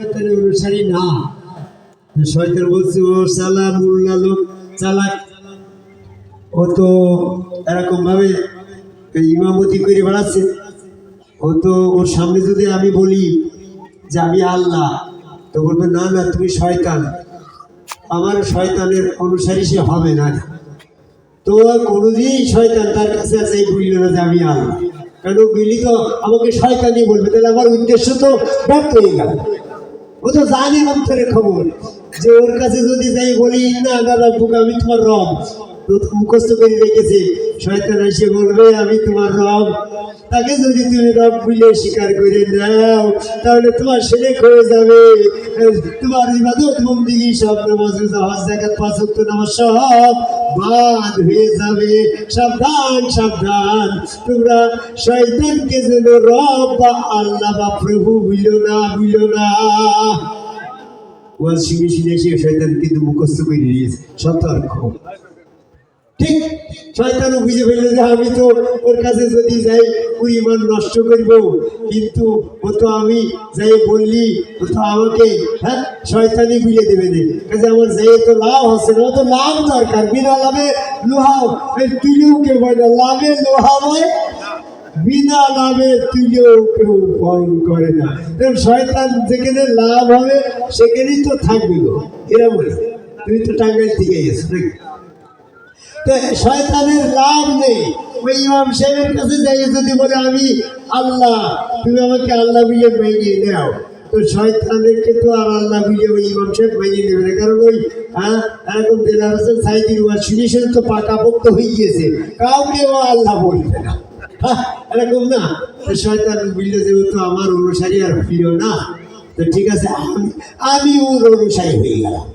শয়তানের অনুসারী না। শয়তান বলছে, ও সালা মুল্লা লোক, চালাক। ও তো এরকম ভাবে ইমামতি করে বেড়াচ্ছে। ও তো ওর সামনে যদি আমি বলি যে আমি আল্লাহ, তো বলবে, না না, তুমি শয়তান। আমার শয়তানের অনুসারী সে হবে না। তো কোনোদিনই শয়তান তার কাছে আছে এই বলল না যে আমি আল্লাহ। কেন বলি তো, আমাকে শয়তানই বলবে। তাহলে আমার উদ্দেশ্য তো ব্যর্থ হয়ে গেল। ও তো জানে অন্তরে খবর। যে ওর কাছে যদি যাই বলি, না দাদা বুক, আমি তোমার মুখস্থ করে রেখেছে। শয়তান এসে বলবে, আমি তোমার রব। তাকে যদি তুমি রব বুঝে স্বীকার করে নাও, তাহলে তোমার সেরেক হয়ে যাবে। তোমার ইবাদত বন্দিগি সব নামাজ হজ জাকাত পাঁচ ওয়াক্ত নামাজ সব বাদ হয়ে যাবে। সাবধান সাবধান। তোমরা শয়তানকে যেন রব বা আল্লাহ বা প্রভু বুঝলো না বুঝলো না। ওয়াজ শুনে শুনে সে শয়তান কিন্তু মুখস্থ করে নিয়েছে। সতর্ক। ঠিক শয়তানও বুঝে ফেলল যে আমি তো ওর কাছে যদি যাই ওর ইমান নষ্ট করব। কিন্তু ও তো আমি যাই বললি ও তো আমাকে হ্যাঁ শয়তানি বুঝে দেবে না। কাজে আমার যাই তো লাভ হচ্ছে না তো লাভ দরকার। বিনা লাভে লোহা, এই তুলিও কেউ হয় না। লাভে লোহা হয়, বিনা লাভে তুলিও কেউ ভয় করে না। শয়তান যেখানে লাভ হবে, সেখানেই তো থাকবে। গো এরা বলে, তুমি তো টাঙ্গাইল থেকে গেছো নাকি? তো শয়তানের লাভ নেই। ওই ইমাম সাহেবের কাছে যাই যদি বলে আমি আল্লাহ তুমি আমাকে আল্লাহ বিলে মাইনিয়ে নাও। তো শয়তানেরকে তো আর আল্লাহ বুঝে ওই ইমাম সাহেব মাইনিয়ে নেবে না। কারণ ওই হ্যাঁ এরকম দেলার হোসেন সাইদির ওয়াজ শুনে শুনে তো পাকাপোক্ত হয়ে গিয়েছে। কাউকে ও আল্লাহ বলবে না। হ্যাঁ, এরকম না। তো শয়তান বুঝলে তো আমার অনুসারী আর প্রিয় না। তো ঠিক আছে আমি আমি ওর অনুসারী হয়ে গেলাম।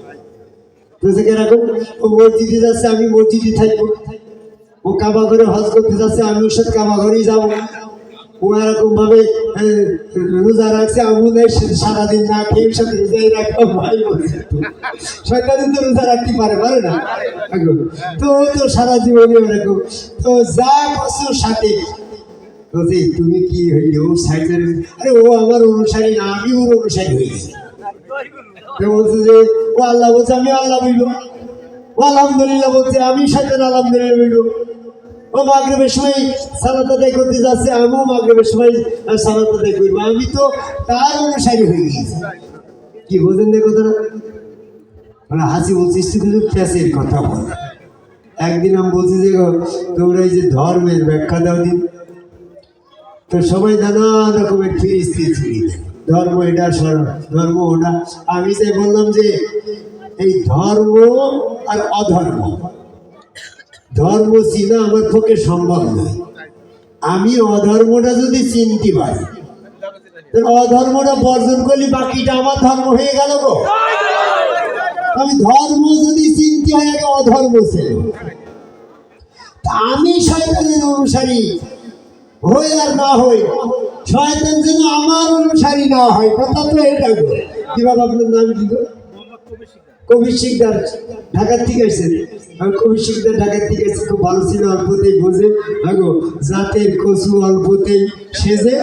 বুঝতে এরকম ও মসজিদে যাচ্ছে আমি মসজিদে থাকব। ও কাবা ঘরে হজ করতে যাচ্ছে আমি ওর সাথে কাবা ঘরেই যাব। ও এরকম ভাবে রোজা রাখছে আমি সারাদিন না খেয়ে সাথে রোজাই রাখা ভাই বলছে শয়তানি তো রোজা রাখতে পারে পারে না? এখন, তো ও তো সারা জীবনে এরকম তো যা করছে সাথে। তুমি কি হইলে? ও সাইজের আরে ও আমার অনুসারী না আমি ওর অনুসারী হয়ে গেছি। কেউ বলছে যে, ও আল্লাহ বলছে, আমি আল্লাহ বইল ও আলহামদুলিল্লাহ বলছে, আমি সাথে আলহামদুলিল্লাহ বইল ও মাগরেবের সময় সালাত আদায় করতে যাচ্ছে, আমিও মাগরেবের সময় সালাত আদায় করব। আমি তো তার অনুসারী হয়ে গেছি কি বোঝেন না কথাটা? মানে হাসি বলছিস কিন্তু প্যাসের কথা বল। একদিন আমি বলছি যে তোমরা এই যে ধর্মের ব্যাখ্যা দাও দিন। তো সবাই নানা রকমের ফিরিস্তি দেয়। ধর্ম এটা ধর্ম ওটা। আমি যে বললাম যে এই ধর্ম আর অধর্ম, ধর্ম চিনা আমার পক্ষে সম্ভব নয়। আমি অধর্মটা যদি চিনতে পারি অধর্মটা বর্জন করলে বাকিটা আমার ধর্ম হয়ে গেল গো। আমি ধর্ম যদি চিনতে হয় আগে অধর্ম ছিল। আমি শয়তানের অনুসারী, হই আর না হই শয়তান যেন আমার অনুসারী না হয় কথা তো এটা আপনার নাম কি কবির শিকদার। ঢাকার থেকে শিকদার ঢাকার থেকে খুব ভালো ছিল অল্পতেই বোঝে। আগো জাতের কচু অল্পতেই সেজে।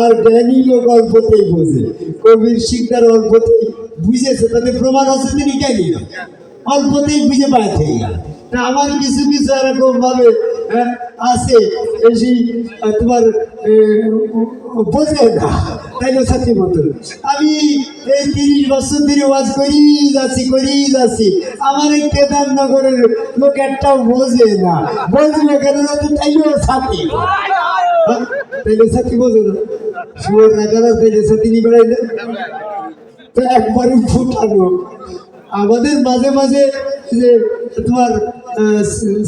আর জ্ঞানী লোক অল্পতেই বোঝে। কবির শিকদার অল্পতেই বুঝেছে তাতে প্রমাণ আছে তিনি লোক। অল্পতেই বুঝে পায় তা আমার কিছু কিছু এরকম ভাবে হ্যাঁ, আছে সেই, তোমার বোঝে না তাই না সত্যি মতো আমি এই তিরিশ বছর ধরে ওয়াজ করি যাচ্ছি করি যাচ্ছি। আমার এই কেদারনগরের লোক একটাও বোঝে না। বোঝে না কেন না তো তাইলেও সাথী? তাইলে সাথী বোঝে না? শুয়োর না কেন তাইলে সাথী নিয়ে বেড়াই না? তো একবারে ফুটানো আমাদের মাঝে মাঝে যে তোমার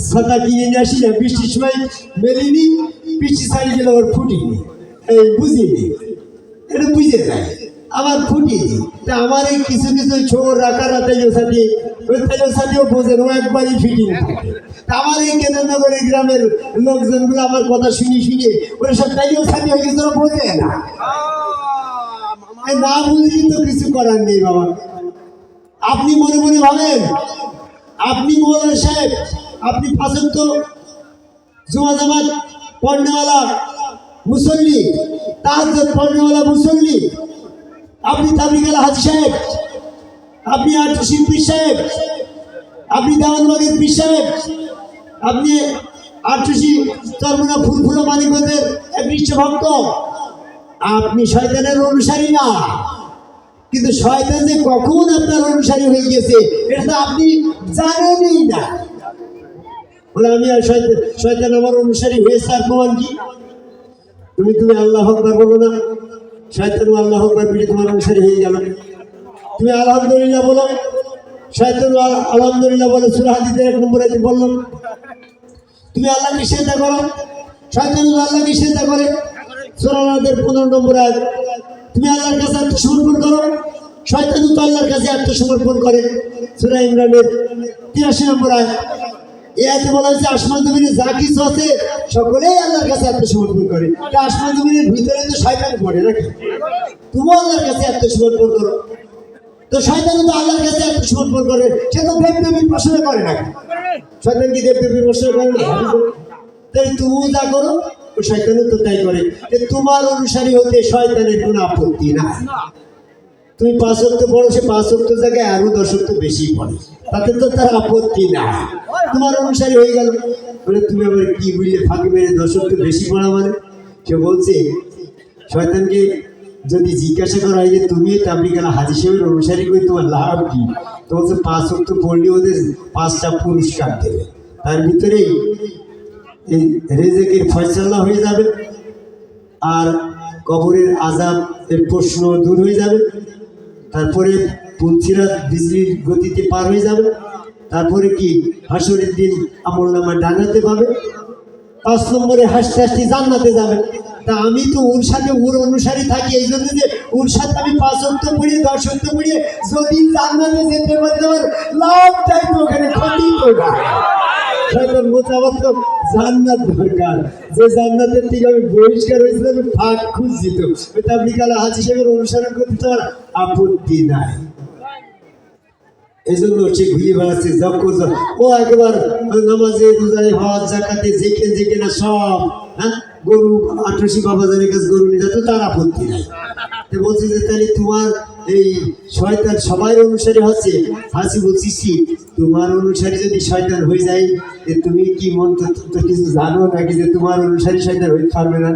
ছাতা কিনে নিয়ে আসি না বৃষ্টির সময় মেলিনি বৃষ্টি ছাড়ি গেলে আবার ফুটিনি এই বুঝিনি এটা বুঝে যায় আবার ফুটিনি তা আমার এই কিছু কিছু ছোট রাখা তেজো সাথে সাথেও বোঝেন ও একবারই ফিটিং থাকে আমার এই কেন্দ্রনগরের গ্রামের লোকজনগুলো আমার কথা শুনি শুনে ওরা সব তেজো সাথে হয়ে গেছে ওরা বোঝে না না বুঝলি তো কিছু করার নেই, বাবা। আপনি মনে মনে ভাবেন আপনি মৌলানা সাহেব, আপনি পাশের তো জমা জামাত পড়নেওয়ালা মুসল্লি তাহাজ পড়নেওয়ালা মুসল্লি, আপনি তাবলিগালা হাজি সাহেব, আপনি আটশি পীর সাহেব, আপনি দেওয়ানবাগের পীর সাহেব, আপনি আটশি চর্মনা ফুলফুলো মালিকদের একনিষ্ঠ ভক্ত, আপনি শয়তানের অনুসারী না। কিন্তু শয়তান যে কখন আপনার অনুসারী হয়ে গেছে এটা তো আপনি জানেনই না। বলে আমি আর শয়তান আমার অনুসারী হয়েছে আর প্রমাণ কি? তুমি তুমি আল্লাহ আকবার বলো না। শয়তান আল্লাহ আকবার বিড়ি তোমার অনুসারী হয়ে গেল। তুমি, আলহামদুলিল্লাহ বলো। শয়তান আলহামদুলিল্লাহ বলে সুরাহাদিদের এক নম্বরে যে বললাম, তুমি আল্লাহকে সেজদা করো। শয়তান আল্লাহকে সেজদা করে। সুরাহাদের পনেরো নম্বর আয়াত তুমি আল্লাহর কাছে আত্মসমর্পণ করো। শয়তান তো আল্লাহর কাছে আত্মসমর্পণ করে। সুরা ইমরানের তিরাশি নম্বর আয়াত। এই আয়াতে বলা হয়েছে, আসমান জমিনে যা কিছু আছে, সকলেই আল্লাহর কাছে আত্মসমর্পণ করে। তা আসমান জমিনের ভিতরে তো শয়তান পড়ে নাকি? তুমিও আল্লাহর কাছে আত্মসমর্পণ করো। তো শয়তান তো আল্লাহর কাছে আত্মসমর্পণ করে। সে তো দেব দেবীর উপাসনা করে না শয়তান কি দেব দেবীর উপাসনা করে না তাই তুমিও যা করো শয়তানও তো তাই করে যে তোমার অনুসারী হতে শয়তানের কোনো আপত্তি না। তুমি পাঁচ অক্ট পড়ো সে পাঁচ অক্ট জায়গায় আরও দশ অক্ট বেশি পড়ে। তাতে তো তার আপত্তি না তোমার অনুসারী হয়ে গেল। বলে তুমি আবার কি বুঝলে ফাঁকি মেরে দশ অক্ট বেশি পড়া মানে? সে বলছে শয়তানকে যদি জিজ্ঞাসা করা হয় যে তুমি তাবলিকালা হাজি সাহেবের অনুসারী করে তোমার লাভ কি? তো বলছে পাঁচ অক্ট পড়লে ওদের পাঁচটা পুরস্কার দেবে। তার ভিতরেই এই রেজেকের ফয়সাল্লা হয়ে যাবে আর কবরের আজাব এর প্রশ্ন দূর হয়ে যাবে। তারপরে পুঞ্চিরা বিজলির গতিতে পার হয়ে যাবে। তারপরে কি হাসরের দিন আমল নামা ডাঙাতে পাবে। পাঁচ নম্বরে হাসতে হাসতে জান্নাতে যাবে। তা আমি তো ওর সাথে ওর অনুসারী থাকি, এই জন্য যে ওর সাথে আমি পাঁচ অন্ত পড়িয়ে, দশ অন্ত পড়িয়ে যদি জান্নাতে যেতে পারতে আমার লাভ চাই তো ওখানে, ক্ষতি না শয়তান আমার তো জান্নাত দরকার। যে জান্নাতের থেকে আমি বহিষ্কার আমি ফাঁক খুঁজছি তো। হাজি সাহেবের অনুসরণ করতে তো আপত্তি নাই। এই জন্য সে বেড়াচ্ছে ও একবার নামাজে রোজায় হজ জাকাতে সব হ্যাঁ? গরু আঠাশি কাছে গরু নিয়ে যেত তার আপত্তি নাই। তো বলছি যে, তাহলে তোমার এই শয়তান সবাই অনুসারে হচ্ছে হাসি বলছি তোমার অনুসারী যদি শয়তান হয়ে যায়, যে তুমি কি মন্ত্র কিছু জানো নাকি যে তোমার অনুসারী শয়তান হইতে পারবে না?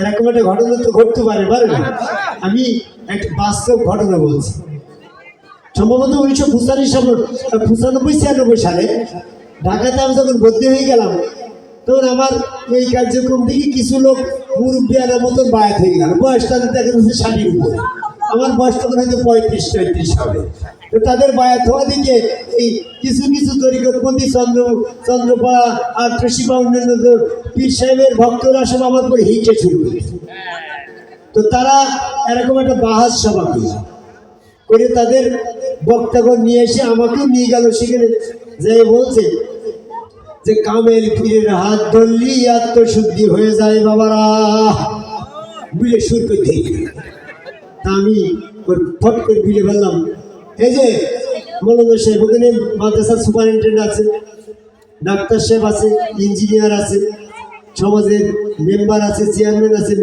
এরকম একটা ঘটনা তো ঘটতে পারে পারে না? আমি একটা বাস্তব ঘটনা বলছি। সম্ভবত উনিশশো পঁচাশি সাল, পঁচানব্বই, ছিয়ানব্বই সালে ঢাকাতে আমি যখন ভর্তি হয়ে গেলাম, তখন আমার এই কার্যক্রম থেকে কিছু লোক মুরব্বিয়ানের মতন বায়াত হয়ে গেল। বয়সটা দেখা যাচ্ছে ষাটের উপরে। আমার বয়স তখন হয়তো পঁয়ত্রিশ পঁয়ত্রিশ হবে। তাদের বায়াত হওয়া দিকে এই কিছু কিছু তরিকতপন্থী চন্দ্র, চন্দ্রপাড়া আর টসিবা অন্যান্য পীর সাহেবের ভক্তরা সব আমার পরে হিংসে শুরু তো তারা এরকম একটা বাহাজ সভা করে তাদের বক্তাগণ নিয়ে এসে আমাকেও নিয়ে গেল সেখানে। যে বলছে যে, কামেল পীরের হাত ধরলি, আত্মশুদ্ধি হয়ে যায় বাবারা। বুঝে সুর করে তা আমি ফট করে বিলে ফেললাম। এই যে মৌলানা সাহেব, ওখানে মাদ্রাসার সুপারিনটেন্ডেন্ট আছে, ডাক্তার সাহেব আছে ইঞ্জিনিয়ার আছে, সমাজের মেম্বার আছে চেয়ারম্যান আছে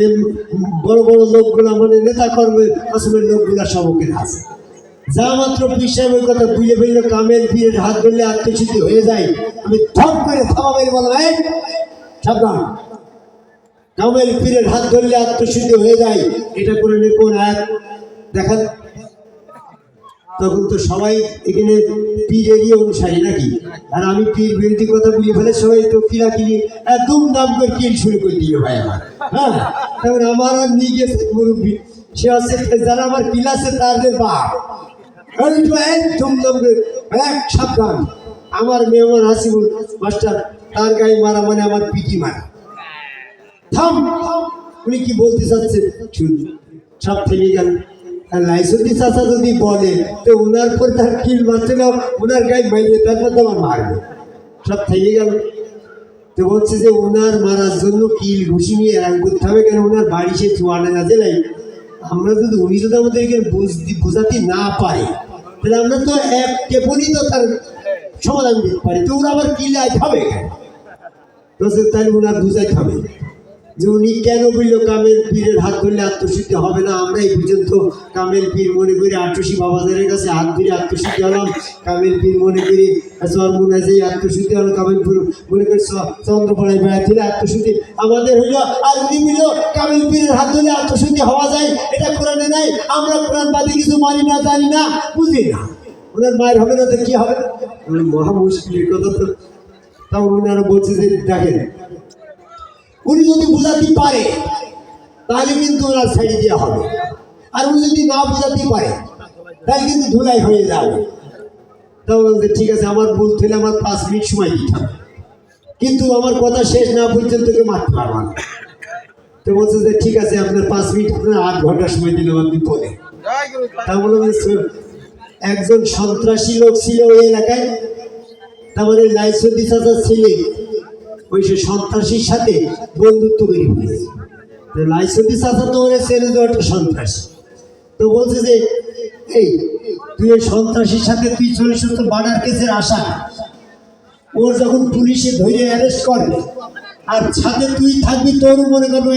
বড় বড় লোকগুলো মানে নেতা কর্মের আসমের লোকগুলা সব আছে। যা মাত্র পীর সাহেব ওই কথা বুঝে ফেলল কামের পীরের হাত ধরলে আত্মশুদ্ধি হয়ে যায়। আমি ধপ করে থামা মেরে বললাম, এই, সাবধান। পীরের হাত ধরলে আত্মশুদ্ধি হয়ে যায়। এটা করে কোন আয়াত দেখান তখন তো সবাই এখানে পীরেরই অনুসারী নাকি? আর আমি পীর বিরোধী কথা বলে ফেলে সবাই তো কিরা কিনি দুম দাম করে কিল শুরু করে দিল ভাই আমার হ্যাঁ? তখন আমার আর গেছে মুরব্বী। সে হচ্ছে যারা আমার কিল আছে তাদের বাপ। ধুমধাম করে, এক সাবধান। আমার মেহমান হাসিবুল মাস্টার, তার গায়ে মারা মানে আমার পিটি মারা। থাম! উনি কি বলতে চাচ্ছেন? সব থেমে গেল। লাইসেন্সি চাচা যদি বলে, তো ওনার পর তার কিল মারছে না ওনার গায়ে মাইলে তারপর তো আমার মারবে। সব থেমে গেল। তো বলছে যে ওনার মারার জন্য কিল ঘুষি নিয়ে এরাম করতে হবে, কেন ওনার বাড়ি সে চুয়াডাঙ্গা জেলায়? আমরা যদি উনি যদি আমাদেরকে বুঝতে না পারে, তাহলে আমরা তো এক টেপনই তো তার সমাধান দিতে পারি। তো ওরা আবার কিল আইতে হবে কেন? তাহলে ওনার বুঝাইতে হবে। যে উনি কেন বলল কামেল পীরের হাত ধরলে আত্মশুদ্ধি হবে না? আমরা এই পর্যন্ত কামেল পীর মনে করি আটশি বাবাদের কাছে হাত ধরে আত্মশুদ্ধি হলাম। কামেল পীর মনে করি জন্মনা যে আত্মশুদ্ধি হলো। কামেল পীর মনে করি চন্দ্রপাড়ায় বেড়াতে দিলে আত্মশুদ্ধি আমাদের হইল আর উনি বলল কামেল পীরের হাত ধরলে আত্মশুদ্ধি হওয়া যায়। এটা কোরআনে নাই। আমরা কোরআন বাদে কিছু মানি না, জানি না, বুঝি না। ওনার মায়ের হবে না তো কি হবে? ওনার মহা মুশকিলের কথা তো তাও ওনারা বলছে যে দেখেন উনি যদি বোঝাতে পারে, তাহলে কিন্তু ওনার ছেড়ে দেওয়া হবে। আর উনি যদি না বোঝাতে পারে, তাহলে কিন্তু ধুলাই হয়ে যাবে। তা বলতে ঠিক আছে, আমার ভুল থেকে আমার পাঁচ মিনিট সময় দিতে কিন্তু আমার কথা শেষ না পর্যন্ত তোকে মারতে পারব না। তো বলছে যে, ঠিক আছে, আপনার পাঁচ মিনিট, আপনার আট ঘণ্টা সময় দিলাম আপনি বলে তা বললাম একজন সন্ত্রাসী লোক ছিল ওই এলাকায়। তারপরে লাইসদি চাচা ছেলে। ওই সে সন্ত্রাসীর সাথে বন্ধুত্ব করে ফেলেছে। তো লাইসদি চাচা তো ওরা ছেলে একটা সন্ত্রাসী। তো বলছে যে, এই, তুই ওই সন্ত্রাসীর সাথে তুই চলিস তো বার্ডার কেসের আশা ওর যখন পুলিশে ধরে অ্যারেস্ট করবে আর ছাদে তুই থাকবি, তোর মনে করব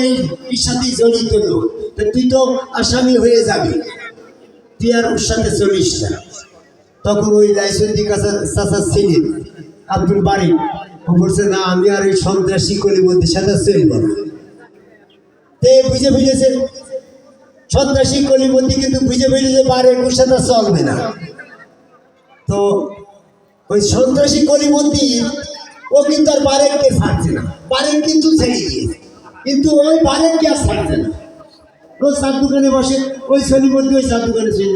এই সাথেই জড়িত লোক। তুই তো আসামি হয়ে যাবি। তুই আর ওর সাথে চলিস না। তখন ওই কাছে চাচা ছিলেন আব্দুল বাড়ি বলছে, না, আমি আর ওই সন্ত্রাসী কলিবন্দির সাথে চলব না তে বুঝে বুঝেছে, সন্ত্রাসী কলিবন্দি কিন্তু বুঝে বুঝেছে বারে ওর সাথে চলবে না। তো ওই সন্ত্রাসী কলিবন্দি ও কিন্তু আর বারেককে ছাড়ছে না। বারেক কিন্তু ছেড়ে দিয়েছে। কিন্তু ওই বারেককে আর ছাড়ছে না। ও চার দোকানে বসে, ওই শনিবন্দি ওই চার দোকানে যায়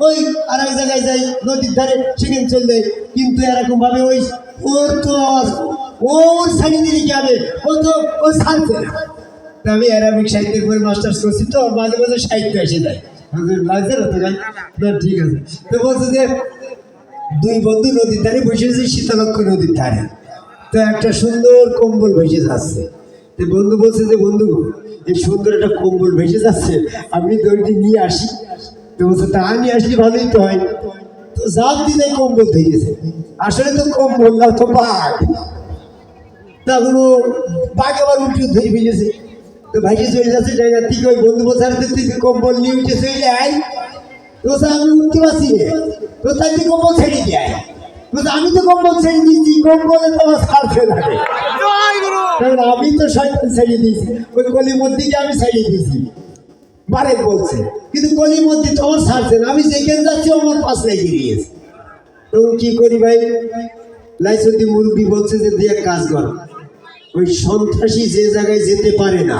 ওই আর এক জায়গায় যাই, নদীর ধারে সেখানে চলে যাই। কিন্তু এরকম ভাবে ওই ওর তো আওয়াজ- ওর ছাড়ি দিলে হবে ও তো ও ছাড়ছে আমি অ্যারাবিক সাহিত্যের বই মাস্টার্স করছি তো, মাঝে মাঝে সাহিত্য এসে যায়। লাগছে না তো না, ঠিক আছে। তো বলছে যে, দুই বন্ধু নদীর ধারে বসে আছে শীতলক্ষ নদীর ধারে। তো একটা সুন্দর কম্বল ভেসে যাচ্ছে। তো বন্ধু বলছে যে, বন্ধু এই সুন্দর একটা কম্বল ভেসে যাচ্ছে আপনি দড়িটি নিয়ে আসি। তো বলছে তা নিয়ে আসলে ভালোই তো হয়। তো জাল দিনে কম্বল ভেঙেছে আসলে তো কম্বল না তো বাঘ। বাঘ আবার উঠে ধরে ফেলেছে। তো ভাইকে চলে যাচ্ছে জায়গা থেকে ওই বন্ধু থেকে কম্বল নিয়ে উঠে চলে আয়। তো আমি উঠতে পারছি রে তো তুই কম্বল ছেড়ে দিয়ে বলছে, আমি তো কম্বল ছেড়ে দিয়েছি কম্বলে তো আমার ছাড়ছে না। রে। আমি তো শয়তান ছেড়ে দিয়েছি। ওই কলির মধ্যে আমি ছেড়ে দিয়েছি। বারেক বলছে। কিন্তু কলির মধ্যে তো আমার ছাড়ছে না। আমি যেখানে যাচ্ছি আমার পাশ গিয়েছে তো কি করি ভাই? লাইসন্দি মুরব্বী বলছে যে দিয়ে কাজ কর। ওই সন্ত্রাসী যে জায়গায় যেতে পারে না,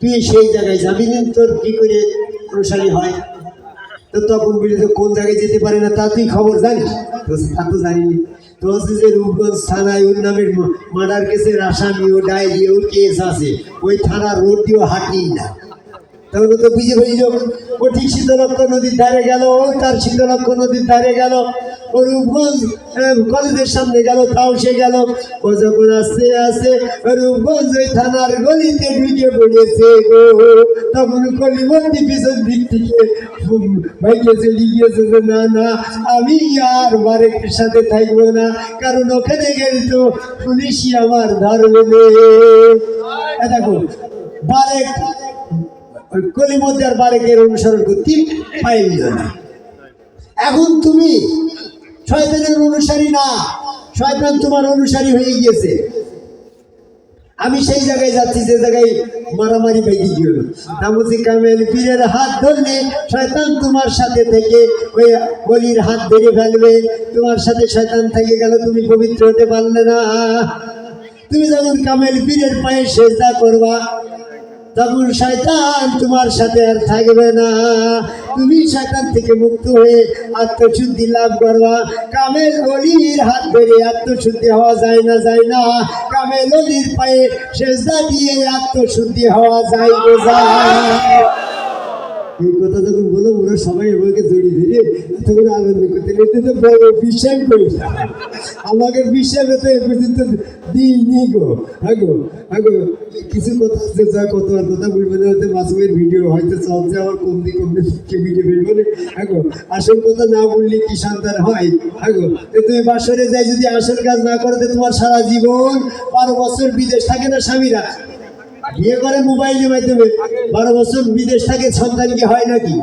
তুই সেই জায়গায় যাবি না তোর কি করে অনুসারী হয়? তো তখন বলি, তো কোন জায়গায় যেতে পারে না, তা তুই খবর জানিস? তো তা তো জানিনি। তো হচ্ছে যে, রূপগঞ্জ থানায় ওর নামের মার্ডার কেসের আসামি ও ডায়েরি ওর কেস আছে। ওই থানার রোড দিয়েও হাঁটি না। তখন তো বুঝে বুঝল ও ঠিক শীতলক্ষ নদীর ধারে গেল ও তার শীতলক্ষ নদীর ধারে গেল ও রূপগঞ্জ কলেজের সামনে গেল, তাও সে গেল। ও যখন আসতে আসতে রূপগঞ্জ ওই থানার গলিতে ঢুকে পড়েছে গো। তখন কলিবন্দি পিছন দিক থেকে ভাইকে চলে গিয়েছে যে, না না, আমি আর বারেকের সাথে থাকব না, কারণ ওখানে গেলে তো পুলিশই আমার ধরবে। দেখো, বারেক ওই কলিমদ্দার বারেকের অনুসরণ করতে পাইল না। এখন তুমি শয়তানের অনুসারী না, শয়তান তোমার অনুসারী হয়ে গিয়েছে। আমি সেই জায়গায় যাচ্ছি, যে জায়গায় মারামারি বেগে গেল তামসি কামেল পীরের হাত ধরলে শয়তান তোমার সাথে থেকে ওই গলির হাত ধরে ফেলবে। তোমার সাথে শয়তান থেকে গেল, তুমি পবিত্র হতে পারলে না। তুমি যখন কামেল পীরের পায়ে সেজদা করবা তখন শয়তান তোমার সাথে আর থাকবে না। তুমি শয়তান থেকে মুক্ত হয়ে আত্মশুদ্ধি লাভ করবা। কামেল অলির হাত ধরে আত্মশুদ্ধি হওয়া যায় না যায় না। কামেল অলির পায়ে সেজদা দিয়ে আত্মশুদ্ধি হওয়া যায় বোঝা। এই কথা ওরা সবাই আমাকে জড়িয়ে ধরে তখন আনন্দ করতে এতে তো বড় বিশ্বাস করি আমাকে বিশ্বাস তো এ পর্যন্ত দিইনি গো। হ্যাঁ গো হ্যাঁ গো কিছু কথা আছে যা কত আর কথা বলবে না, হয়তো মাসুমের ভিডিও হয়তো চলছে আমার কমতি কমতি কে ভিডিও বের বলে হ্যাঁ গো আসল কথা না বললে কি সন্তান হয়? হ্যাঁ গো তুমি বাসরে যাই যদি আসল কাজ না করো, তো তোমার সারা জীবন, বারো বছর বিদেশ থাকে না স্বামীরা। বিয়ে করে মোবাইলের মাধ্যমে বারো বছর বিদেশ থাকে, সন্তান কি হয় নাকি?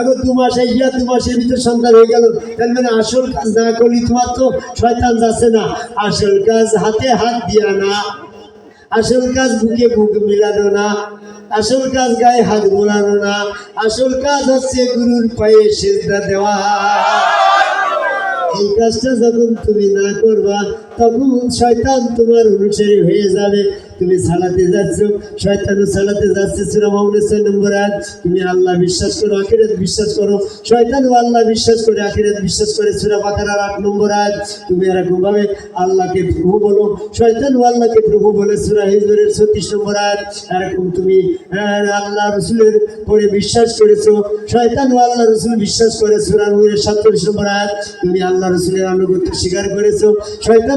এখন দু মাস এসিয়া দু মাসের ভিতর সন্তান হয়ে গেল। তার মানে আসল কাজ না করলে তোমার তো শয়তান যাচ্ছে না। আসল কাজ হাতে হাত দিয়া না। আসল কাজ বুকে বুক মিলানো না। আসল কাজ গায়ে হাত মোলানো না। আসল কাজ হচ্ছে গুরুর পায়ে সেজদা দেওয়া। এই কাজটা যখন তুমি না করবা তখন শয়তান তোমার অনুসারী হয়ে যাবে। তুমি সালাতে যাচ্ছ, শয়তানও সালাতে যাচ্ছে। সুরা মামুনের নম্বর আজ তুমি আল্লাহ বিশ্বাস করো, আখিরাত বিশ্বাস করো। শয়তানও আল্লাহ বিশ্বাস করে, আখিরাত বিশ্বাস করে। সুরা বাকারার আট নম্বর আজ তুমি এরকম ভাবে আল্লাহকে প্রভু বলো। শয়তানও আল্লাহকে প্রভু বলে সুরা হিজরের ছত্রিশ নম্বর আজ এরকম তুমি আল্লাহ রসুলের পরে বিশ্বাস করেছ। শয়তানও আল্লাহ রসুল বিশ্বাস করে, সুরা নূরের সাতচল্লিশ নম্বর আজ তুমি আল্লাহ রসুলের আনুগত্য স্বীকার করেছ।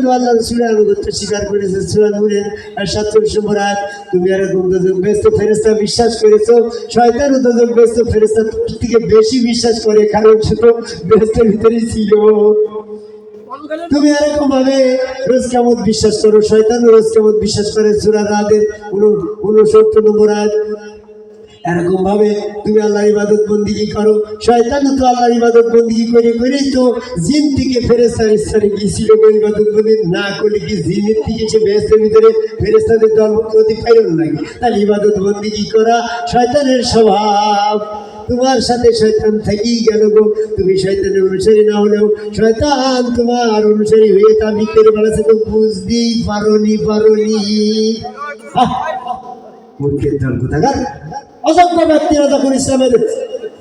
শয়তানও আল্লাহ রসুলের আনুগত্য স্বীকার করেছে? সুরা নূরের সাতচল্লিশ নম্বর আজ তুমি এরকম দোজক ব্যস্ত ফেরেস্তা বিশ্বাস করেছ? শয়তানও দোজক ব্যস্ত ফেরেস্তা থেকে বেশি বিশ্বাস করে, কারণ সে ব্যস্তের ভিতরেই ছিল। তুমি এরকম ভাবে রোজ কেমন বিশ্বাস করো শয়তান রোজ কেমন বিশ্বাস করে, সুরা রাতের উনসত্তর নম্বর আয়াত। এরকম ভাবে তুমি আল্লাহর ইবাদত বন্দিগি করো শয়তান তো আল্লাহর ইবাদত বন্দিগি করে করেই তো জিন থেকে ফেরেস্তার স্থানে গিয়েছিল ইবাদত বন্দি না করলে কি জিনের থেকে সে বেহেস্তের ভিতরে ফেরেস্তাদের দল প্রতি পাইল নাকি? তাহলে ইবাদত বন্দিগি করা শয়তানের স্বভাব। তোমার সাথে শয়তান থেকেই গেল গো। তুমি শয়তানের অনুসারী না হলেও শয়তান তোমার অনুসারী হয়ে তা ভিতরে বেড়াচ্ছে তো বুঝতেই পারোনি পারোনি। অসংখ্য ব্যক্তিরা যখন ইসলামের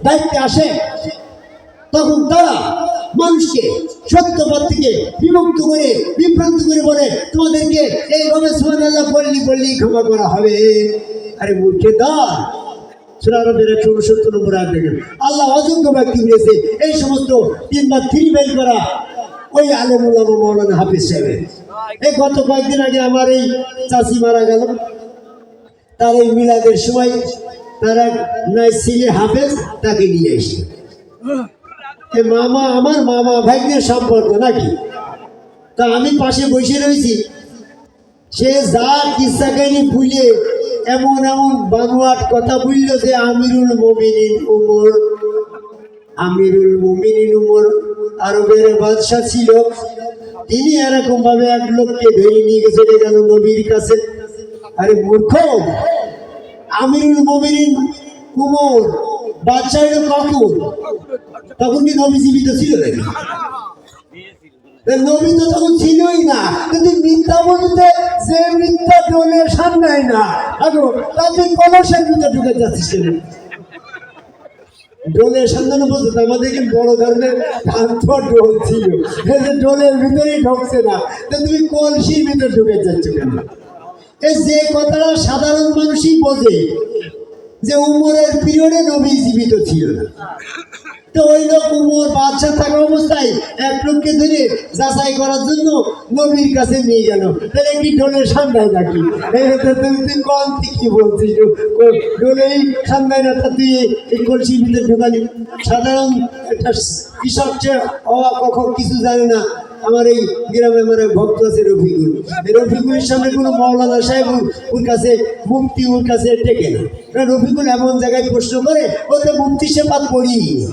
দায়িত্বে আসে, তখন তারা মানুষকে সত্যপথ থেকে বিমুক্ত করে, বিভ্রান্ত করে বলে, তোমাদেরকে এইভাবে সুবহানাল্লাহ বললি ক্ষমা করা হবে। আরে মূর্খের দল। আল্লাহ অযোগ্য ব্যক্তি বলেছে এই সমস্ত তিনবার থ্রি বেল করা ওই আলমুল্লাহ মৌলানা হাফিজ সাহেবের। এই গত কয়েকদিন আগে আমার এই চাষি মারা গেল। তার এই মিলাদের সময় তারা নাই ছেলে হাফেজ তাকে নিয়ে এসে। মামা আমার মামা ভাগ্যের সম্পর্ক নাকি? তা আমি পাশে বসে রয়েছি। সে যা কিসা কাহিনী ভুলে এমন এমন বানোয়াট কথা বলল যে, আমিরুল মমিনিন উমর, আমিরুল মমিনিন উমর আরবের বাদশাহ ছিল। তিনি এরকম ভাবে এক লোককে ধরে নিয়ে গেছে গেল নবীর কাছে আরে মূর্খ। আমিরুল মমিনিন উমর বাদশাহ হলো তখন কি নবী জীবিত ছিল নাকি? নবী তো তখন ছিলই না, কিন্তু মিথ্যা বলতে যে মিথ্যা ডোলের সামনে না। আগো তা তুই কলসের ভিতরে ঢুকে যাচ্ছিস কেন? ডোলের সন্ধান বলতে আমাদের বড় ধরনের ভ্রান্ত ডোল ছিল? ডোলের ভিতরেই ঢুকছে না তুমি কলসির ভিতরে ঢুকে যাচ্ছ কেন? যে কথাটা সাধারণ মানুষই বোঝে যে উমরের পিরিয়ডে নবী জীবিত ছিল না। তো ওই লোক উমর বাচ্চা থাকা অবস্থায় এক লোককে ধরে যাচাই করার জন্য নবীর কাছে নিয়ে গেল। তাহলে কি ডোলের সামনে নাকি? এই তো তুই কম কি বলছিস? ডোলেই সামনে না, তা তুই এই কলসির ভিতরে ঢোকালি। সাধারণ একটা কৃষক যে অবা কখন কিছু জানে না। আমার এই গ্রামে আমার ভক্ত আছে রফিকুল। এই রফিকুলের সামনে কোনো মৌলানা সাহেব ওর- কাছে মুক্তি ওর কাছে টেকে না। কারণ রফিকুল এমন জায়গায় প্রশ্ন করে, ওতে মুক্তি সে পাত পড়ি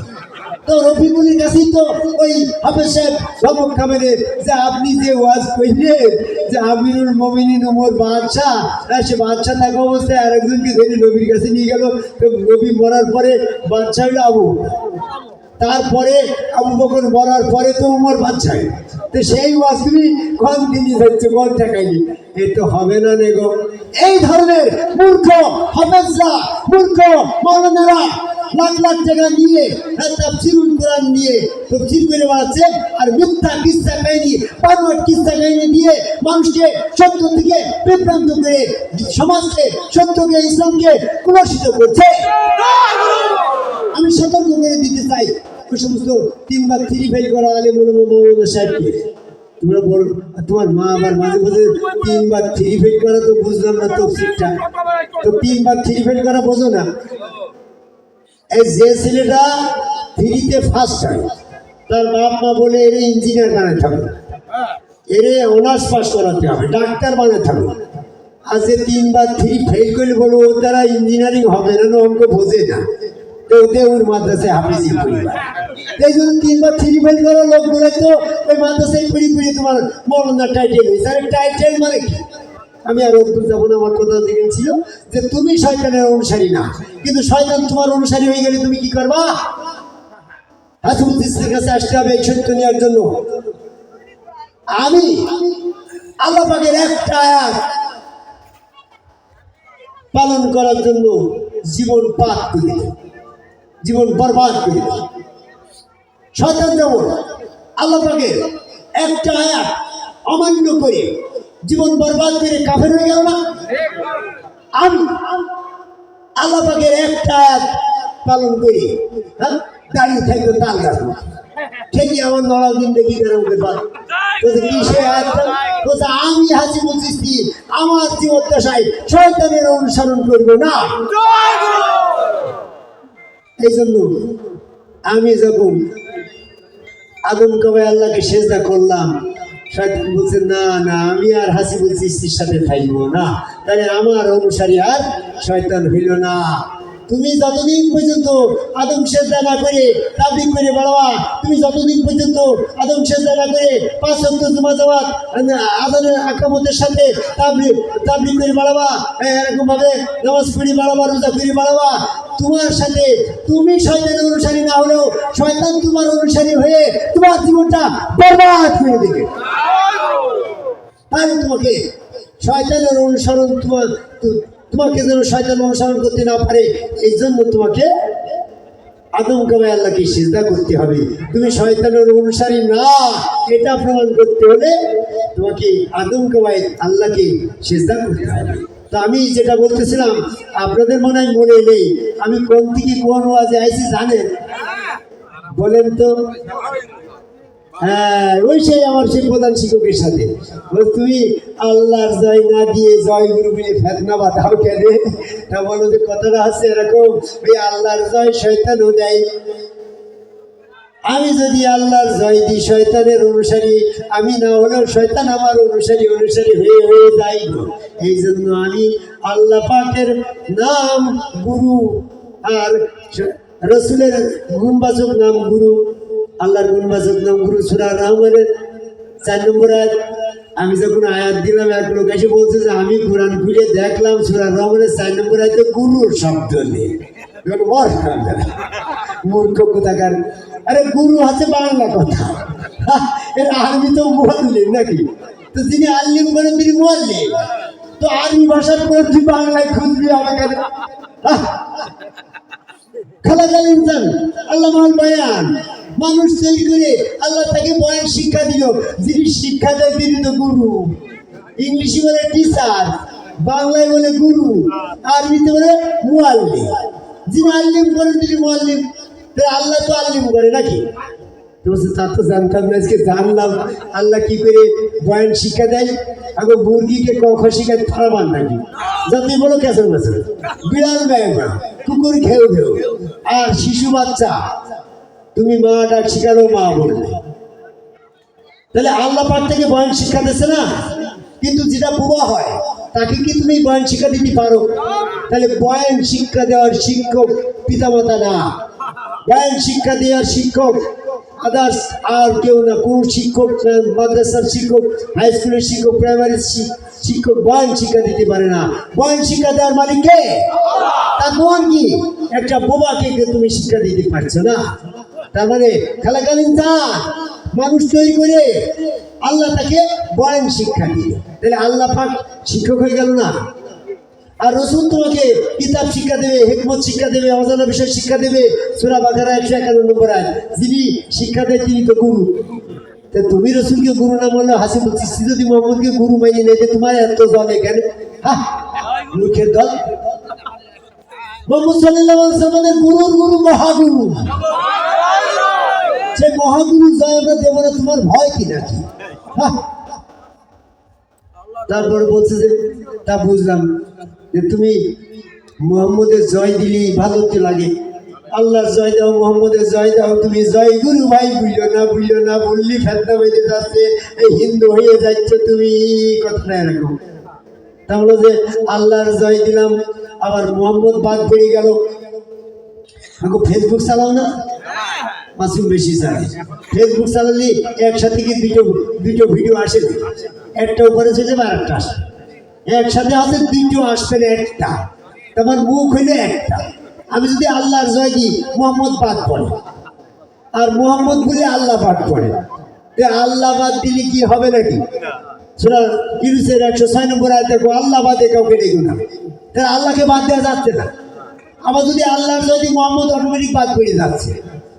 তো রফিকুলের কাছেই তো ওই হাফেজ সাহেব ধমক খাবেনের যে আপনি যে ওয়াজ কইলেন, যে আমিরুল মমিনিন উমর বাদশাহ আর সে বাদশাহ থাকা অবস্থায় আরেকজনকে ধরে নবীর কাছে নিয়ে গেল। তো নবী মরার পরে বাদশাহ আবু তারপরে আবু বকর মরার পরে তো উমর বাচ্চা তো সেই ওয়াজ তুমি কম দিনই যাচ্ছে কোন টাকাইনি এ তো হবে না নে গো। এই ধরনের মূর্খ, হাফেজরা, মূর্খ মৌলানারা লাখ লাখ টাকা নিয়ে তাফসিরুল কোরআন নিয়ে তফসির করে বেড়াচ্ছে আর মিথ্যা কিস্সা কাহিনী পানোয়াট কিস্সা কাহিনী দিয়ে মানুষকে সত্য থেকে বিভ্রান্ত করে সমাজকে, সত্যকে, ইসলামকে কুলসিত করছে। আমি সতর্ক করে দিতে চাই। ফেল করা আলে সাহেবকে। তোমরা তোমার মা আবার মাঝে মাঝে থ্রি ফেল করা তো বুঝলাম না তো থ্রি ফেল করা বোঝো না। এই যে ছেলেটা থ্রিতে ফার্স্ট হয়। তার বাপ মা বলে, এর ইঞ্জিনিয়ার বানাতে হবে। এর অনার্স পাস করাতে হবে, ডাক্তার বানাতে হবে। আজকে তিনবার থ্রি ফেল করলে বলো ওর দ্বারা ইঞ্জিনিয়ারিং হবে না অঙ্ক বোঝে না। তো দেউর মাদ্রাসায় হাফিজি পরিবার। তিনবার থ্রি ফেল তো ওই মাদ্রাসায় পড়ি পড়ি তোমার মরণা টাইটেল আরে টাইটেল মানে আমি আর আমার কথা যে তুমি শয়তানের অনুসারী না, কিন্তু শয়তান তোমার অনুসারী হয়ে গেলে তুমি কি করবা কাছে আসতে হবে এই সত্য নেওয়ার জন্য আমি আল্লাহ পাকের একটা আয়াত পালন করার জন্য জীবন পাক করে। জীবন বরবাদ করে। শয়তান যেমন একটা আয়াত অমান্য করে জীবন বরবাদ করে কাফের হয়ে গেল না? আমি একটা আয়াত পালন করি হ্যাঁ? দাঁড়িয়ে থাকব তাল গাছবো ঠিকই আমার নড়া কি সে আমি হাসি কি আমার জীবদ্দশায় শয়তানের অনুসরণ করব না। এই জন্য আমি যখন আদম কবে আল্লাহকে সেজদা করলাম? শয়তান বলছে না না, আমি আর হাসি বলছি সাথে থাকব না। তাহলে আমার অনুসারী আর শয়তান হইল না। তুমি যতদিন পর্যন্ত আদম সেজদা না করে তাবলিগ করে বাড়াবা তুমি যতদিন পর্যন্ত আদম সেজদা না করে পাঁচ সপ্তাহ জমা যাওয়া আদানের আকামতের সাথে তাবলিগ তাবলিগ করে বাড়াবা এরকম ভাবে নামাজ পড়ি বাড়াবা রোজা করে বাড়াবা তোমার সাথে তুমি শয়তানের অনুসারী না হলেও শয়তান তোমার অনুসারী হয়ে তোমার জীবনটা বরবাদ করে দেবে। তাহলে তোমাকে শয়তানের অনুসরণ তোমার তোমাকে যেন শয়তান অনুসরণ করতে না পারে, এই জন্য তোমাকে আদম কাবায় আল্লাহকে সিজদা করতে হবে। তুমি শয়তানের অনুসারী না, এটা প্রমাণ করতে হলে তোমাকে আদম কাবায় আল্লাহকে সিজদা করতে হবে। তো আমি যেটা বলতেছিলাম, আপনাদের মনে হয় মনে নেই, আমি কোন থেকে কোন ওয়াজে আইছি জানেন? বলেন তো। হ্যাঁ ওই সেই আমার সেই প্রধান শিক্ষকের সাথে। তুমি আল্লাহর জয় না দিয়ে জয় গুরু বলে ফেতনা বাঁধাও কেন? তা বলো যে, কথাটা আছে এরকম, ওই আল্লাহর জয় শয়তানও দেয়। আমি যদি আল্লাহর জয় দিই শয়তানের অনুসারী, আমি না হলেও শয়তান আমার অনুসারী অনুসারী হয়ে হয়ে যাই এই জন্য আমি আল্লাহ পাকের নাম গুরু আর রসুলের গুণবাচক নাম গুরু। আল্লাহর গুণবাচক নাম গুরু সুরা রহমানের চার নম্বর আয়াত। আমি যখন আয়াত দিলাম, এক লোক এসে বলছে যে, আমি কোরআন খুলে দেখলাম, সুরা রহমানের চার নম্বর আয়াতে গুরুর শব্দ নেই। মূর্খ কোথাকার? আরে, গুরু আছে বাংলা কথা। এর আরবি তো মোয়াল্লিম নাকি? তো যিনি আল্লিম করেন তিনি মোয়াল্লিম। তো আরবি ভাষার পড়ছি বাংলায় খুঁজবি আমাকে ইনসান, আল্লাহ বয়ান। মানুষ তৈরি করে আল্লাহ তাকে বয়ান শিক্ষা দিল। যিনি শিক্ষা দেয় তিনি তো গুরু। ইংলিশে বলে টিচার বাংলায় বলে গুরু, আরবিতে বলে মুআল্লিম। যিনি আল্লিম করেন, তিনি মুআল্লিম। আল্লাহ তো আল্লিম করে নাকি? তো তা জানতাম না, আজকে জানলাম। আল্লাহ কি করে বয়ান শিক্ষা দেয়? আগে মুরগিকে কখ শিখায় ফারাবার নাকি? যাতে বলো কেসন মেসে বিড়াল ব্যায়াম কুকুর, ঘেউ ঘেউ। আর শিশু, বাচ্চা। তুমি মা ডাক শিখালো মা বলবে। তাহলে আল্লাহ পাক থেকে বয়ান শিক্ষা দিচ্ছে না? কিন্তু যেটা বুবা হয়, তাকে কি তুমি বয়ান শিক্ষা দিতে পারো? তাহলে বয়ান শিক্ষা দেওয়ার শিক্ষক পিতামাতা না। বয়ান শিক্ষা দেওয়ার শিক্ষক আদার্স আর কেউ না। কোন শিক্ষক মাদ্রাসার শিক্ষক হাই স্কুলের শিক্ষক প্রাইমারি শিক্ষক বয়ান শিক্ষা দিতে পারে না। বয়ান শিক্ষা দেওয়ার মালিক কে? তার প্রমাণ কি? একটা বোবাকে তুমি শিক্ষা দিতে পারছ না। তার মানে খেলাকালীন তা মানুষ তৈরি করে আল্লাহ তাকে বয়ান শিক্ষা দিয়ে তাহলে আল্লাহ পাক শিক্ষক হয়ে গেল না? আর রসুল তোমাকে কিতাব শিক্ষা দেবে, হেকমত শিক্ষা দেবে, অজানা বিষয় শিক্ষা দেবে, সুরা বাজারা একশো একান্ন নম্বর আয় যিনি শিক্ষা দেয় তিনি তো গুরু। তা তুমি রসুলকে গুরু না বললে হাসি বলছি যদি মোহাম্মদকে গুরু মাইনে নেই যে তোমার এত দল এখানে? হ্যাঁ মুখের দল? মোহাম্মদ সাল্লাহ আমাদের গুরুর গুরু মহাগুরু। মহাগুরু জয় আমরা দেবো না তোমার ভয় কি হ্যাঁ। তারপরে বলছে যে, তা বুঝলাম যে তুমি মোহাম্মদের জয় দিলি ভালো তো লাগে। আল্লাহর জয় দাও, মোহাম্মদের জয় দাও, তুমি জয় গুরু ভাই বুঝলো না বুঝলো না, বললি ফেলতে হইতে যাচ্ছে, এই হিন্দু হয়ে যাচ্ছে তুমি, কথাটা এরকম। তা হলো যে আল্লাহর জয় দিলাম, আবার মোহাম্মদ বাদ বেরিয়ে গেল আমাকে ফেসবুক চালাও না। মাসুম বেশি চালাই ফেসবুক চালালে একসাথে কি দুটো দুটো ভিডিও আসে? একটা উপরে চলে যাবে আর একটা আসে। একসাথে হয়তো দুটো আসবে একটা। তোমার মুখ হইলে একটা। আমি যদি আল্লাহর জয় দিই, মোহাম্মদ পাঠ পড়ে। আর মোহাম্মদ বলে আল্লাহ পাঠ পড়ে। তে আল্লাহ বাদ দিলে কি হবে নাকি? সেটা ইউনুসের একশো ছয় নম্বর আয় দেখো আল্লাহ বাদে কাউকে দেখো না। তাহলে আল্লাহকে বাদ দেওয়া যাচ্ছে না। আবার যদি আল্লাহর যদি মোহাম্মদ অটোমেটিক বাদ পড়ে যাচ্ছে,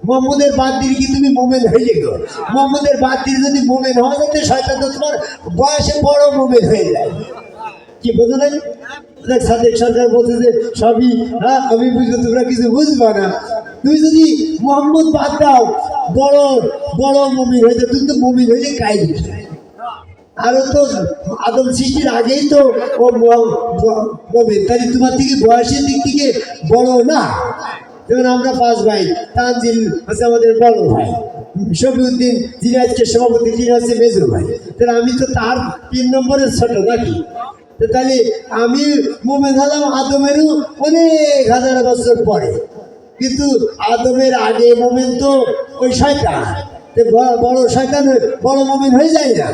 মোহাম্মদের বাদ দিলে কি তুমি মোমেন হয়ে গেল মোহাম্মদের বাদ দিলে যদি মোমেন হওয়া যাচ্ছে শয়তান তো তোমার বয়সে বড় মোমেন হয়ে যায়। কি বোঝো না দেখ, সাদেক সরকার বলছে যে সবই হ্যাঁ আমি বুঝব, তোমরা কিছু বুঝবা না। তুমি যদি মোহাম্মদ বাদ দাও, বড় বড় মমিন হয়ে যায় তুমি তো মমিন হইলে কাই আরও তো আদম সৃষ্টির আগেই তো ও মমিন তাহলে তোমার থেকে বয়সের দিক থেকে বড় না? যেমন আমরা পাঁচ ভাই, তানজিল হচ্ছে আমাদের বড় ভাই। শফিউদ্দিন, যিনি আজকে সভাপতি, তিনি হচ্ছে মেজর ভাই। তাহলে আমি তো তার তিন নম্বরের ছোট নাকি? তাহলে আমি মোমেন হলাম আদমেরও অনেক হাজার বছর পরে। কিন্তু আদমের আগে মোমেন তো ওই শয়তান। বড় শয়তান বড় মোমেন হয়ে যায় না।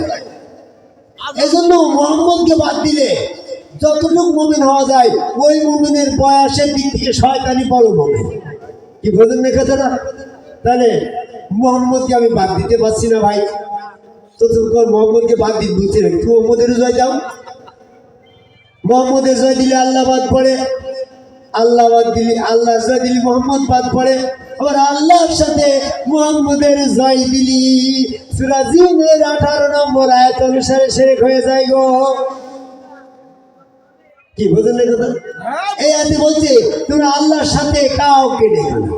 এই জন্য মোহাম্মদকে বাদ দিলে যতটুকু মোমেন হওয়া যায়, ওই মোমেনের বয়সের দিক থেকে শয়তানি বড় মোমেন। কি বোঝেন না কথাটা? তাহলে মোহাম্মদকে আমি বাদ দিতে পারছি না ভাই। তো তোমার মোহাম্মদকে বাদ দিতে বুঝছি না তুমি মোহাম্মদের জয় যাও। মোহাম্মদের জয় দিলে আল্লাহ বাদ পড়ে। আল্লাহ বাদ দিলে আল্লাহ জয় দিলি মোহাম্মদ বাদ পড়ে। আবার আল্লাহর সাথে মোহাম্মদের জয় দিলি সুরাজিনের আঠারো নম্বর আয়াত অনুসারে শেখ হয়ে যায় গো। কি বোঝেন কথা? এই আয়াতে বলছে, তোমরা আল্লাহর সাথে কাউকে ডেকো না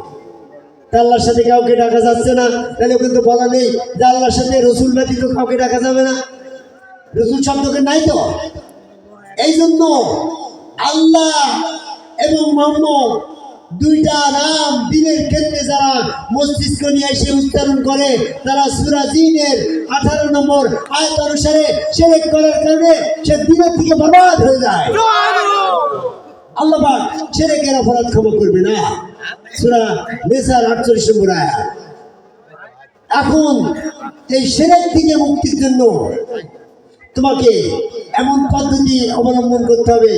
আল্লাহর সাথে কাউকে ডাকা যাচ্ছে না। তাহলে কিন্তু বলা নেই যে আল্লাহর সাথে রসুল ব্যতীত কাউকে ডাকা যাবে না। রসুল শব্দকে নাই তো? এই জন্য আল্লাহ এবং মোহাম্মদ দুইটা নাম দিনের ক্ষেত্রে যারা মস্তিষ্ক নিয়ে এসে উচ্চারণ করে, তারা সুরাজিনের আঠারো নম্বর আয়ত অনুসারে সেরেক করার কারণে সে দিনের থেকে বরবাদ হয়ে যায়। আল্লাহ সেরেকের অপরাধ ক্ষমা করবে না। সুরা নেসার আটচল্লিশ নম্বর আয়াত। এখন এই সেরেক থেকে মুক্তির জন্য তোমাকে এমন পদ্ধতি অবলম্বন করতে হবে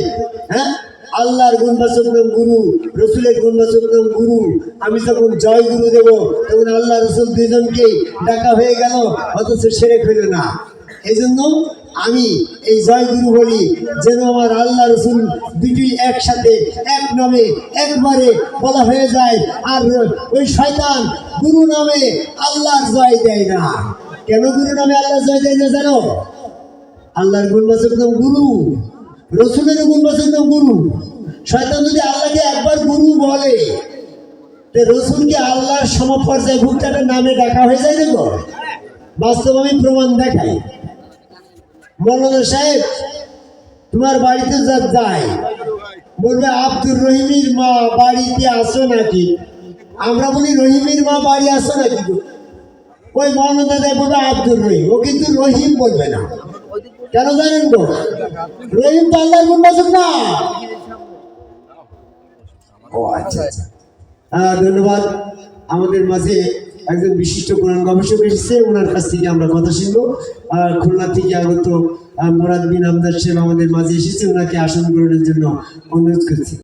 হ্যাঁ? আল্লাহর গুণবাচক গুরু, রসুলের গুণবাচক গুরু, আমি যখন জয় গুরু দেব, তখন আল্লাহ রসুল দুজনকেই ডাকা হয়ে গেল, অথচ সেরেক হইল না। এই জন্য আমি এই জয় গুরু বলি, যেন আমার আল্লাহ রসুল দুটি একসাথে, এক নামে, একবারে বলা হয়ে যায়, আর ওই শয়তান গুরু নামে আল্লাহর জয় দেয় না। কেন গুরু নামে আল্লাহ জয় দেয় না জানো? আল্লাহর গুণবাচক গুরু রসুলের গুণবাচক নাম গুরু। শয়তান যদি আল্লাহকে একবার গুরু বলে রসুলকে আল্লাহর সমপর্যায় ভুক্তাটার নামে ডাকা হয়ে যায় দেখো বাস্তব আমি প্রমাণ দেখাই। মৌলানা সাহেব, তোমার বাড়িতে যা যায়, বলবে আব্দুর রহিমের মা বাড়িতে আসো নাকি? আমরা বলি রহিমের মা বাড়ি আসো নাকি? ওই মৌলানা বলবে আব্দুর রহিম। ও কিন্তু রহিম বলবে না। কেন জানেন তো? রহিম তো আল্লাহর গুণবাচক না। ও আচ্ছা আচ্ছা। হ্যাঁ ধন্যবাদ। আমাদের মাঝে একজন বিশিষ্ট কোরআন গবেষক এসেছে, ওনার কাছ থেকে আমরা কথা শুনব। আর খুলনা থেকে আগত মোরাদ বিন আমদার সাহেব আমাদের মাঝে এসেছে, ওনাকে আসন গ্রহণের জন্য অনুরোধ করছি।